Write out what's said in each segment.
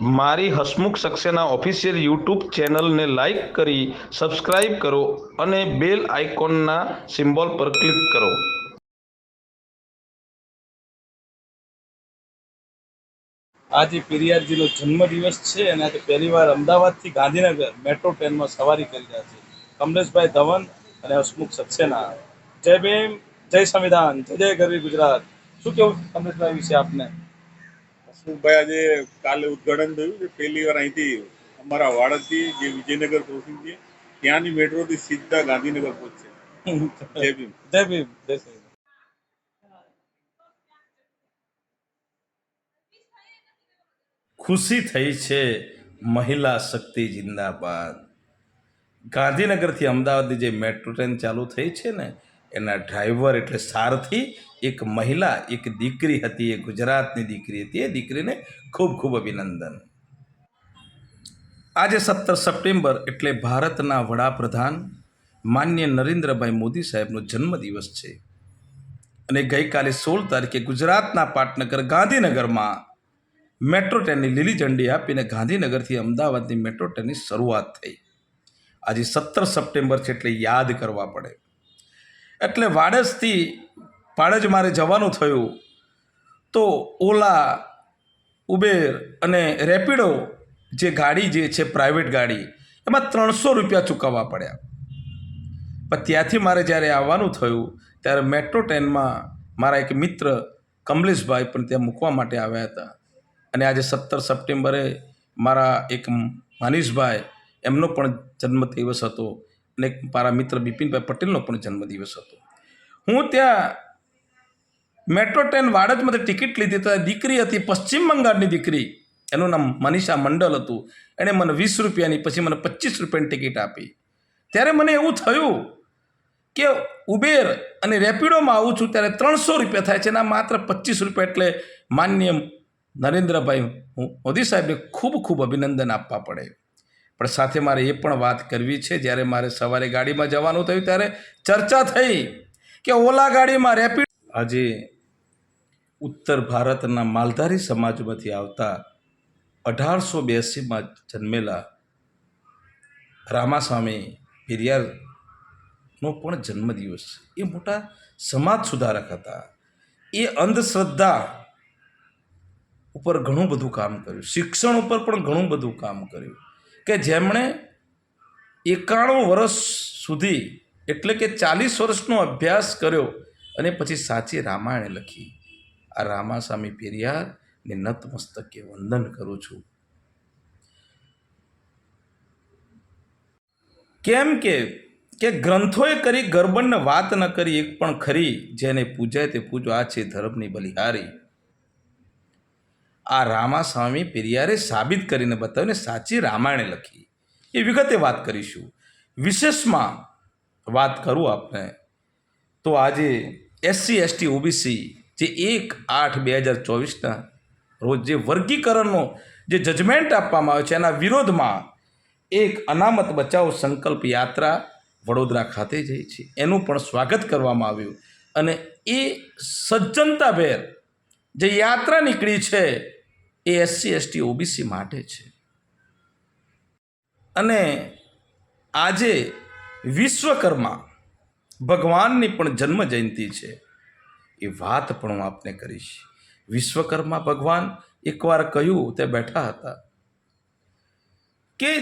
મારી Hasmukh Saxena official YouTube ચેનલને like કરી સબસ્ક્રાઇબ કરો અને બેલ આઇકોનના સિમ્બોલ પર ક્લિક કરો. આજે પેરિયારજીનો જન્મદિવસ છે અને આજે પહેલીવાર અમદાવાદથી ગાંધીનગર મેટ્રો ટ્રેનમાં સવારી કરી રહ્યા છે. કમલેશભાઈ ધવન અને હસમુખ સક્સેના. જય ભીમ, જય સંવિધાન, જય જય ગરવી ગુજરાત. શું કેવું કમલેશભાઈ વિશે આપને? હસમુખભાઈ આજે કાલે ઉદઘાટન થયું છે. પહેલી વાર અહીંથી અમારા વાડદથી જે વિજયનગર ક્રોસિંગ છે ત્યાંની મેટ્રોથી સીધા ગાંધીનગર પહોંચશે જય ભીમ. જય ભીમ. જય ખુશી થઈ છે મહિલા શક્તિ જિંદાબાદ. ગાંધીનગરથી અમદાવાદની જે મેટ્રો ટ્રેન ચાલુ થઈ છે ને એના ડ્રાઈવર એટલે સારથી એક મહિલા, એક દીકરી હતી, એ ગુજરાતની દીકરી હતી. એ દીકરીને ખૂબ ખૂબ અભિનંદન. આજે સત્તર સપ્ટેમ્બર એટલે ભારતના વડાપ્રધાન માન્ય નરેન્દ્રભાઈ મોદી સાહેબનો જન્મદિવસ છે. અને ગઈકાલે સોળ તારીખે ગુજરાતના પાટનગર ગાંધીનગરમાં મેટ્રો ટ્રેનની લીલી ઝંડી આપીને ગાંધીનગરથી અમદાવાદની મેટ્રો ટ્રેનની શરૂઆત થઈ. આજે સત્તર સપ્ટેમ્બર છે એટલે યાદ કરવા પડે. એટલે વાડજથી પાડજ મારે જવાનું થયું. તો ઓલા ઉબેર અને રેપિડો જે ગાડી જે છે પ્રાઇવેટ ગાડી, એમાં ત્રણસો રૂપિયા ચૂકવવા પડ્યા. પણ ત્યાંથી મારે જ્યારે આવવાનું થયું, ત્યારે મેટ્રો ટ્રેનમાં મારા એક મિત્ર કમલેશભાઈ પણ ત્યાં મૂકવા માટે આવ્યા હતા. અને આજે સત્તર સપ્ટેમ્બરે મારા એક માનીશભાઈ એમનો પણ જન્મદિવસ હતો. અને મારા મિત્ર બિપિનભાઈ પટેલનો પણ જન્મદિવસ હતો. હું ત્યાં મેટ્રો ટ્રેન વાડજમાંથી ટિકિટ લીધી તો દીકરી હતી પશ્ચિમ બંગાળની દીકરી. એનું નામ મનીષા મંડલ હતું. એણે મને વીસ રૂપિયાની પછી મને પચીસ રૂપિયાની ટિકિટ આપી. ત્યારે મને એવું થયું કે ઉબેર અને રેપિડોમાં આવું છું ત્યારે ત્રણસો રૂપિયા થાય છે અને માત્ર પચીસ રૂપિયા એટલે માન્ય નરેન્દ્રભાઈ મોદી સાહેબને ખૂબ ખૂબ અભિનંદન આપવા પડે. પણ સાથે મારે એ પણ વાત કરવી છે, જ્યારે મારે સવારે ગાડીમાં જવાનું થયું ત્યારે ચર્ચા થઈ કે ઓલા ગાડીમાં રેપિડ આજે ઉત્તર ભારતના માલધારી સમાજમાંથી આવતા અઢારસો બ્યાસીમાં જન્મેલા રામાસ્વામી પેરિયારનો પણ જન્મદિવસ. એ મોટા સમાજ સુધારક હતા. એ અંધશ્રદ્ધા ઉપર ઘણું બધું કામ કર્યું. શિક્ષણ ઉપર પણ ઘણું બધું કામ કર્યું. કે જેમણે એકાણું વર્ષ સુધી, એટલે કે ચાલીસ વર્ષનો અભ્યાસ કર્યો અને પછી સાચી રામાયણ લખી. આ રામાસ્વામી પેરિયારને નતમસ્તકે વંદન કરું છું. કેમ કે કે ગ્રંથોએ કરી ગરબણને વાત ન કરી, એક પણ ખરી જેને પૂજાય તે પૂજો. આ છે ધર્મની બલિહારી. આ રામાસ્વામી પેરિયારે સાબિત કરીને બતાવીને સાચી રામાયણે લખી. એ વિગતે વાત કરીશું. વિશેષમાં વાત કરું આપણે તો આજે એસસી, એસટી, ઓબીસી જે એક આઠ બે હજાર ચોવીસના રોજ જે વર્ગીકરણનો જે જજમેન્ટ આપવામાં આવે છે, એના વિરોધમાં એક અનામત બચાવ સંકલ્પ યાત્રા વડોદરા ખાતે જઈ છે. એનું પણ સ્વાગત કરવામાં આવ્યું. અને એ સજ્જનતાભેર જે યાત્રા નીકળી છે એ એસસી એસટી ઓબીસી માટે છે. અને આજે વિશ્વકર્મા ભગવાનની પણ જન્મ જયંતિ છે. એ વાત પણ હું આપને કરીશ. વિશ્વકર્મા ભગવાન એકવાર કહ્યું, તે બેઠા હતા કે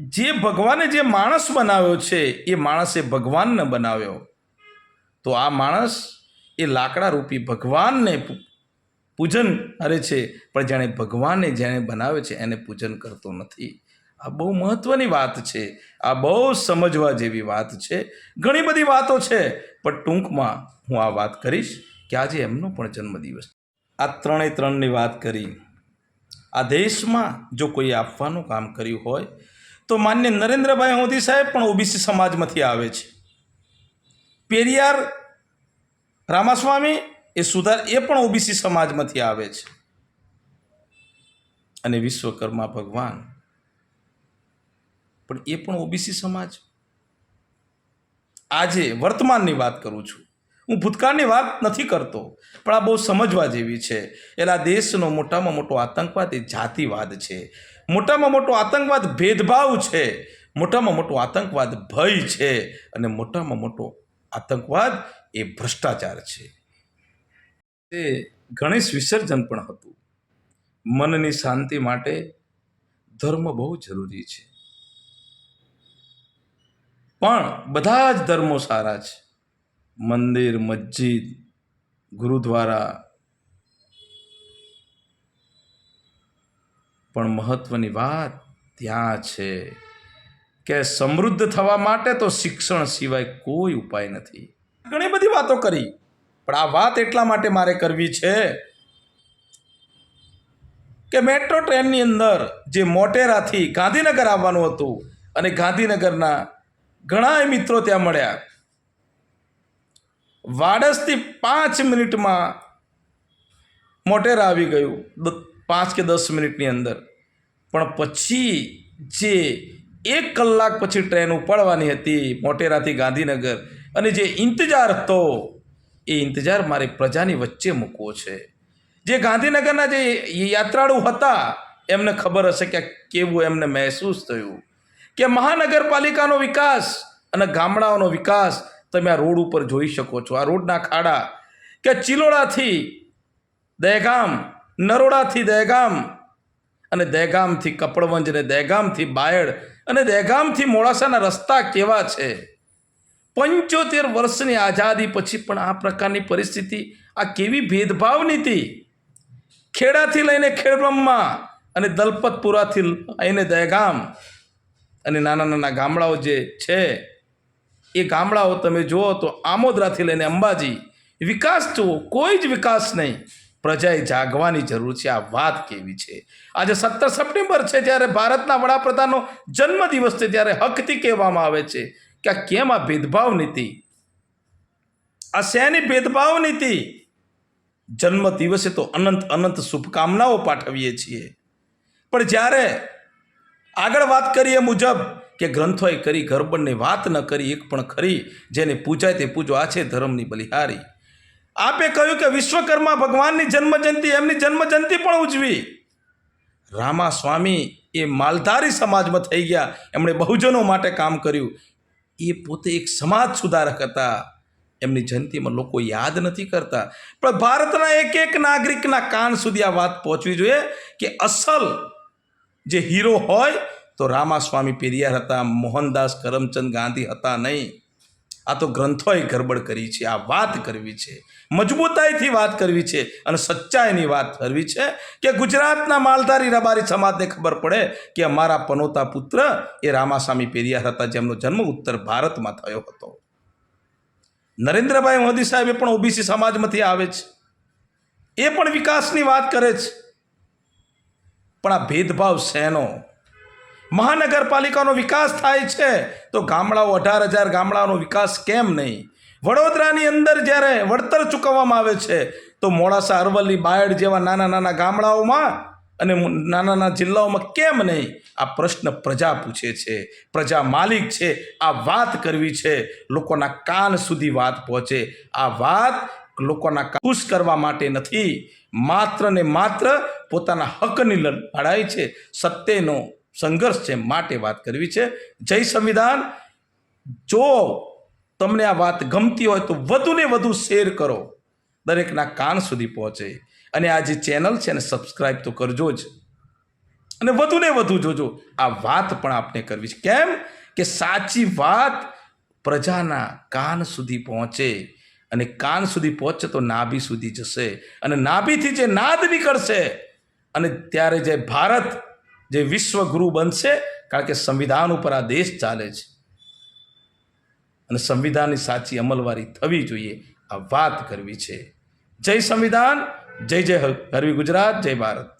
જે ભગવાને જે માણસ બનાવ્યો છે, એ માણસે ભગવાનને બનાવ્યો. તો આ માણસ એ લાકડા રૂપી ભગવાનને પૂજન કરે છે, પણ જાણે ભગવાને જેણે બનાવે છે, એને પૂજન કરતો નથી. આ બહુ મહત્વની વાત છે. આ બહુ સમજવા જેવી વાત છે. ઘણી બધી વાતો છે, પણ ટૂંકમાં હું આ વાત કરીશ કે આજે એમનો પણ જન્મદિવસ આ ત્રણેય ત્રણની વાત કરી. આ દેશમાં જો કોઈ આપવાનું કામ કર્યું હોય, તો માન્ય નરેન્દ્રભાઈ મોદી સાહેબ પણ ઓબીસી સમાજમાંથી આવે છે. પેરિયાર રામાસ્વામી એ સુધાર એ પણ ઓબીસી સમાજમાંથી આવે છે. અને વિશ્વકર્મા ભગવાન પણ એ પણ ઓબીસી સમાજ. આજે વર્તમાનની વાત કરું છું. હું ભૂતકાળની વાત નથી કરતો, પણ આ બહુ સમજવા જેવી છે. એટલે આ દેશનો મોટામાં મોટો આતંકવાદ એ જાતિવાદ છે. મોટામાં મોટો આતંકવાદ ભેદભાવ છે. મોટામાં મોટો આતંકવાદ ભય છે. અને મોટામાં મોટો આતંકવાદ એ ભ્રષ્ટાચાર છે. તે ગણેશ વિસર્જન પણ હતું. મનની શાંતિ માટે ધર્મ બહુ જરૂરી છે. પણ બધા જ ધર્મો સારા છે. મંદિર, મસ્જિદ, ગુરુદ્વારા. પણ મહત્વની વાત ત્યાં છે કે સમૃદ્ધ થવા માટે તો શિક્ષણ સિવાય કોઈ ઉપાય નથી. ઘણી બધી વાતો કરી. પણ આ વાત એટલા માટે મારે કરવી છે કે મેટ્રો ટ્રેનની અંદર જે મોટેરાથી ગાંધીનગર આવવાનું હતું અને ગાંધીનગરના ઘણા મિત્રો ત્યાં મળ્યા. વાડસથી પાંચ મિનિટમાં મોટેરા આવી ગયું પાંચ કે દસ મિનિટની અંદર. પણ પછી જે એક કલાક પછી ટ્રેન ઉપાડવાની હતી મોટેરાથી ગાંધીનગર અને જે ઇંતજાર હતો એ ઇંતજાર મારે પ્રજાની વચ્ચે મૂકવો છે. જે ગાંધીનગરના જે યાત્રાળુ હતા, એમને ખબર હશે કે કેવું એમને મહેસૂસ થયું. કે મહાનગરપાલિકાનો વિકાસ અને ગામડાઓનો વિકાસ તમે આ રોડ ઉપર જોઈ શકો છો. આ રોડના ખાડા કે ચિલોડાથી દહેગામ, નરોડાથી દહેગામ અને દહેગામથી કપડવંજ અને દહેગામથી બાયડ અને દહેગામથી મોડાસાના રસ્તા કેવા છે? પંચોતેર વર્ષની આઝાદી પછી પણ આ પ્રકારની પરિસ્થિતિ, આ કેવી ભેદભાવ નીતિ ખેડાથી લઈને ખેડબ્રહ્મા અને દલપતપુરાથી લઈને દહેગામ અને નાના નાના ગામડાઓ જે છે, એ ગામડાઓ તમે જુઓ તો આમોદરાથી લઈને અંબાજી, વિકાસ જુઓ કોઈ જ વિકાસ નહીં. પ્રજાએ જાગવાની જરૂર છે. આ વાત કેવી છે? આજે સત્તર સપ્ટેમ્બર છે જ્યારે ભારતના વડાપ્રધાનનો જન્મદિવસ છે, ત્યારે હકથી કહેવામાં આવે છે. કે આ કેમ આ ભેદભાવ નીતિ? આ શેની ભેદભાવ નીતિ? જન્મ દિવસે તો અનંત અનંત શુભકામનાઓ પાઠવીએ છીએ. પણ જ્યારે આગળ વાત કરીએ મુજબ કે ગ્રંથોએ કરી ગરબડની વાત ન કરી, એક પણ ખરી જેને પૂજાય તે પૂજો, આ છે ધર્મની બલિહારી. આપે કહ્યું કે વિશ્વકર્મા ભગવાનની જન્મજયંતિ, એમની જન્મજયંતિ પણ ઉજવી. રામા સ્વામી એ માલધારી સમાજમાં થઈ ગયા. એમણે બહુજનો માટે કામ કર્યું. એ પોતે એક સમાજ સુધારક હતા. એમની જયંતિમાં લોકો યાદ નથી કરતા. પણ ભારતના એક એક નાગરિકના કાન સુધી આ વાત પહોંચવી જોઈએ કે અસલ જે હીરો હોય તો રામાસ્વામી પેરિયાર હતા, મોહનદાસ કરમચંદ ગાંધી હતા નહીં. આ તો ગ્રંથોએ ગરબડ કરી છે, આ વાત કરવી છે. મજબૂતાઈથી વાત કરવી છે અને સચ્ચાઈની વાત કરવી છે કે ગુજરાતના માલધારી રબારી સમાજને ખબર પડે કે અમારા પનોતા પુત્ર એ રામાસ્વામી પેરિયાર હતા, જેમનો જન્મ ઉત્તર ભારતમાં થયો હતો. નરેન્દ્રભાઈ મોદી સાહેબ એ પણ ઓબીસી સમાજમાંથી આવે છે. એ પણ વિકાસની વાત કરે છે. પણ આ ભેદભાવ શેનો? મહાનગરપાલિકાનો વિકાસ થાય છે. તો ગામડાઓ અઢાર હજાર ગામડાઓનો વિકાસ કેમ નહીં? વડોદરાની અંદર જ્યારે વળતર ચૂકવવામાં આવે છે, તો મોડાસા, અરવલ્લી, બાયડ જેવા નાના નાના ગામડાઓમાં અને નાના નાના જિલ્લાઓમાં કેમ નહીં? આ પ્રશ્ન પ્રજા પૂછે છે. પ્રજા માલિક છે. આ વાત કરવી છે. લોકોના કાન સુધી વાત પહોંચે. આ વાત લોકોના ખુશ કરવા માટે નથી. માત્ર ને માત્ર પોતાના હકની લડ- લડાઈ છે. સત્યનો સંઘર્ષ છે માટે વાત કરવી છે. જય સંવિધાન. જો તમને આ વાત ગમતી હોય તો વધુને વધુ શેર કરો. દરેકના કાન સુધી પહોંચે. અને આ જે ચેનલ છે એને સબસ્ક્રાઈબ તો કરજો જ. અને વધુને વધુ જોજો. આ વાત પણ આપણે કરવી છે. કેમ? કે સાચી વાત પ્રજાના કાન સુધી પહોંચે. અને કાન સુધી પહોંચે તો નાભી સુધી જશે. અને નાભીથી જે નાદ નીકળશે. અને ત્યારે જે ભારત જે વિશ્વગુરુ બનશે, કારણ કે સંવિધાન ઉપર આ દેશ ચાલે છે. અને સંવિધાનની સાચી અમલવારી થવી જોઈએ, આ વાત કરવી છે. જય સંવિધાન, જય જય કરવી ગુજરાત, જય ભારત.